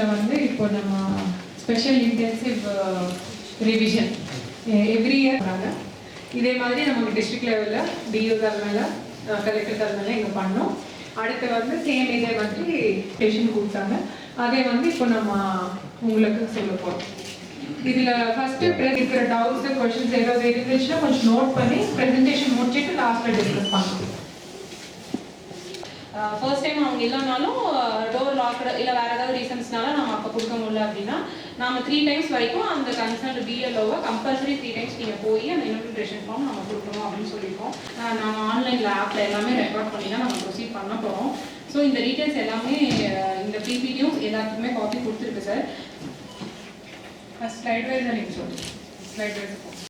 காலேஜில் வந்து இப்போ நம்ம special intensive revision every year வராங்க இதே மாதிரி நமக்கு டிஸ்ட்ரிக்ட் லெவலில் டிஓ தலைமையில் கலெக்டர் தலைமையில் இங்கே பண்ணோம். அடுத்து வந்து சேம் இதே மாதிரி பேஷண்ட் கொடுத்தாங்க அதே வந்து இப்போ நம்ம உங்களுக்கு சொல்ல போகிறோம் இதில் ஃபஸ்ட்டு இருக்கிற டவுட்ஸ் கொஷின்ஸ் ஏதாவது இருந்துச்சுன்னா கொஞ்சம் நோட் பண்ணி ப்ரெசன்டேஷன் முடிச்சுட்டு லாஸ்ட்டில் டிஸ்கஸ் பண்ணலாம். ஃபர்ஸ்ட் டைம் அவங்க இல்லைனாலும் டோர் லாக்டு இல்லை வேறு ஏதாவது ரீசன்ஸ்னால நம்ம அப்போ கொடுக்க முடியல அப்படின்னா நாம த்ரீ டைம்ஸ் வரைக்கும் அந்த கன்சர்ன் பிஎல்ஓவை கம்பல்சரி த்ரீ டைம்ஸ் நீங்கள் போய் அந்த இன்விடேஷன் ஃபார்ம் நம்ம கொடுக்கணும் அப்படின்னு சொல்லியிருக்கோம். நம்ம ஆன்லைனில் ஆப்பில் எல்லாமே ரெக்கார்ட் பண்ணி தான் நம்ம ப்ரொசீட் பண்ண போகிறோம் ஸோ இந்த டீட்டெயில்ஸ் எல்லாமே இந்த பிபிடியும் எல்லாத்துக்குமே காப்பி கொடுத்துருக்கு சார் ஸ்லைட் வைஸ் நீங்கள் சொல்லுங்கள் ஸ்லைட் வைஸ்